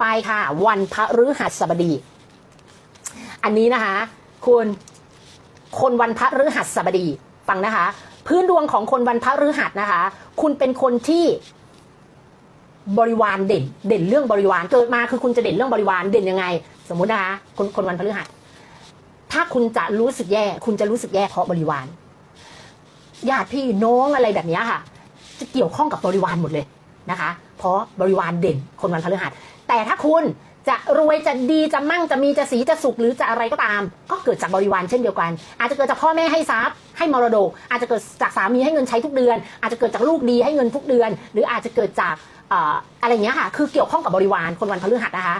ไปค่ะ วันพฤหัสบดี อันนี้นะคะ คุณ คนวันพฤหัสบดี ฟังนะคะ พื้นดวงของคนวันพฤหัสนะคะ คุณเป็นคนที่บริวารเด่น เด่นเรื่องบริวาร เกิดมาคือคุณจะเด่นเรื่องบริวาร เด่นยังไง สมมุตินะคะ คนคนวันพฤหัส ถ้าคุณจะรู้สึกแย่ คุณจะรู้สึกแย่เพราะบริวาร ญาติพี่น้องอะไรแบบนี้ค่ะ จะเกี่ยวข้องกับบริวารหมดเลยนะคะ เพราะบริวารเด่น คนวันพฤหัส แต่ถ้าคุณจะรวยจะดีจะมั่งจะมีจะสีจะสุขหรือจะอะไรก็ตาม ก็เกิดจากบริวารเช่นเดียวกัน อาจจะเกิดจากพ่อแม่ให้ทรัพย์ให้มรดก อาจจะเกิดจากสามีให้เงินใช้ทุกเดือน อาจจะเกิดจากลูกดีให้เงินทุกเดือน หรืออาจจะเกิดจากอะไรอย่างเงี้ยค่ะ คือเกี่ยวข้องกับบริวารคนวันพฤหัสนะคะ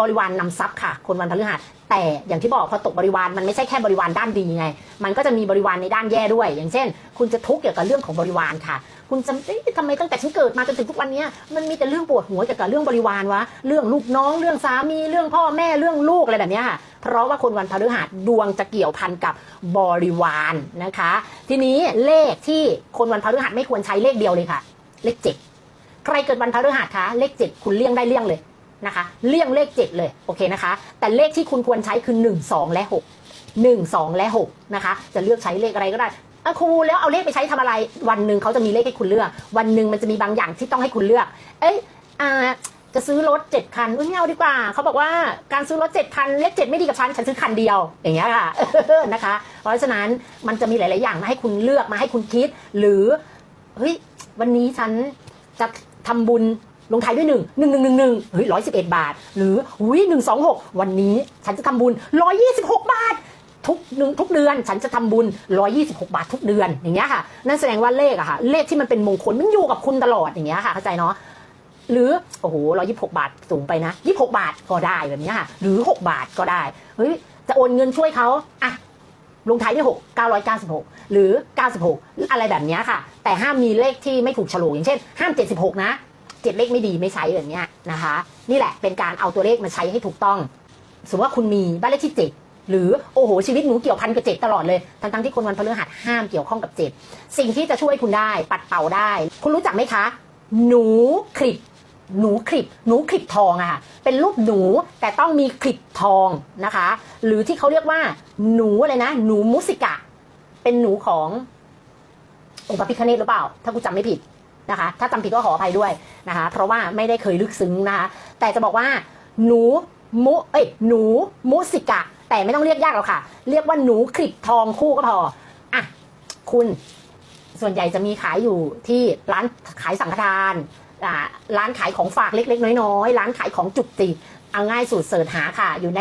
บริวารนนำทรัพย์ค่ะ คนวันพฤหัส แต่อย่างที่บอกพอตกบริวารมันไม่ใช่แค่บริวารด้านดีไง มันก็จะมีบริวารในด้านแย่ด้วย อย่างเช่น คุณจะทุกข์เกี่ยวกับเรื่องของบริวารค่ะ คุณจะเอ๊ะทำไมตั้งแต่ฉันเกิดมาจนถึงทุกวันเนี้ยมันมีแต่เรื่องปวดหัวเกี่ยวกับเรื่องบริวารวะเรื่องลูกน้องเรื่องสามีเรื่องพ่อแม่เรื่องลูกอะไรแบบเนี้ยค่ะเพราะว่าคนวันพฤหัสดวงจะเกี่ยวพันกับบริวารนะคะ ทีนี้เลขที่คนวันพฤหัสไม่ควรใช้เลขเดียวเลยค่ะ เลขเจ็ดใครเกิดวันพฤหัสคะเลขเจ็ดคุณเลี่ยงได้เลี่ยงเลยนะคะ เลี่ยงเลขเจ็ดเลยโอเคนะคะ แต่เลขที่คุณควรใช้คือหนึ่งสองและหกหนึ่งสองและหกนะคะ จะเลือกใช้เลขอะไรก็ได้ ครูแล้วเอาเลขไปใช้ทำอะไร วันหนึ่งเขาจะมีเลขให้คุณเลือก วันหนึ่งมันจะมีบางอย่างที่ต้องให้คุณเลือก เอ้ยอ่าจะซื้อรถเจ็ดคันอุ้ยไม่เอาดีกว่า เขาบอกว่าการซื้อรถเจ็ดคันเลขเจ็ดไม่ดีกับฉัน ฉันซื้อคันเดียว อย่างเงี้ยค่ะนะคะ เพราะฉะนั้นมันจะมีหลาย ๆ อย่างมาให้คุณเลือกมาให้คุณคิด หรือเฮ้ยวันนี้ฉันจะทำบุญลงท้ายด้วยหนึ่งหนึ่งหนึ่งหนึ่งหนึ่งเฮ้ยร้อยสิบเอ็ดบาท หรืออุ้ยหนึ่งสองหกวันนี้ฉันจะทำบุญร้อยยี่สิบหกบาท ทุกหนึ่งทุกเดือน ฉันจะทำบุญร้อยี่สิบาททุกเดือนอย่างเงี้ยค่ะ นั่นแสดงว่าเลขอะค่ะ เลขที่มันเป็นมงคลมันอยู่กับคุณตลอดอย่างเงี้ยค่ะเข้าใจเนาะหรือโอ้โหร้อยี่หกบาทสูงไปนะยี่หกบาทก็ได้แบบนี้ค่ะ หรือหกบาทก็ได้เฮ้ยจะโอนเงินช่วยเขาอะลงท้ายด้วยหกเก้าร้อยเก้าสิบหกหรือเก้าสิบหกอะไรแบบนี้ค่ะ แต่ห้ามมีเลขที่ไม่ถูกโฉลกอย่างเช่น ห้ามเจ็ดสิบหกนะเจ็ดเลขไม่ดีไม่ใช้แบบนี้นะคะ นี่แหละเป็นการเอาตัวเลขมาใช้ให้ถูกต้อง สมมติว่าคุณมีบ้านเลขที่เจ็ด หรือโอ้โหชีวิตหนูเกี่ยวพันกับเจ็ดตลอดเลยทั้งๆที่คนวันพฤหัสห้ามเกี่ยวข้องกับเจ็ดสิ่งที่จะช่วยคุณได้ปัดเป่าได้ คุณรู้จักไหมคะ หนูคลิปหนูคลิปหนูคลิปทองอะค่ะเป็นรูปหนูแต่ต้องมีคลิปทองนะคะ หรือที่เขาเรียกว่าหนูอะไรนะ หนูมุสิกะ เป็นหนูขององค์พระพิคเนตหรือเปล่า ถ้ากูจำไม่ผิดนะคะ ถ้าจำผิดก็ขออภัยด้วยนะคะ เพราะว่าไม่ได้เคยลึกซึ้งนะคะ แต่จะบอกว่า หนูมุเอ้ยหนูมุสิกะ แต่ไม่ต้องเรียกยากหรอกค่ะ เรียกว่าหนูคลิปทองคู่ก็พออะคุณส่วนใหญ่จะมีขายอยู่ที่ร้านขายสังฆทานอ่าร้านขายของฝากเล็ก ๆ น้อยๆร้านขายของจุกจิกเอาง่ายสุดเสิร์ชหาค่ะ อยู่ใน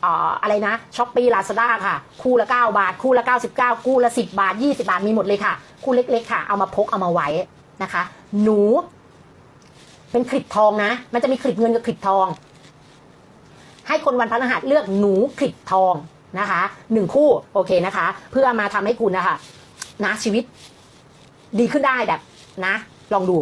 เอ่ออะไรนะช้อปปี้ลาซาด้าค่ะ คู่ละ 9 บาท คู่ละ 99 คู่ละ 10 บาท 20 บาทมีหมดเลยค่ะ คู่เล็ก ๆ ค่ะ เอามาพกเอามาไว้นะคะ หนู เป็นคลิปทองนะ มันจะมีคลิปเงินกับคลิปทอง ให้คนวันพฤหัสเลือกหนูคลิปทองนะคะหนึ่งคู่โอเคนะคะ เพื่อมาทำให้คุณนะคะนะชีวิตดีขึ้นได้แบบนะ ลองดู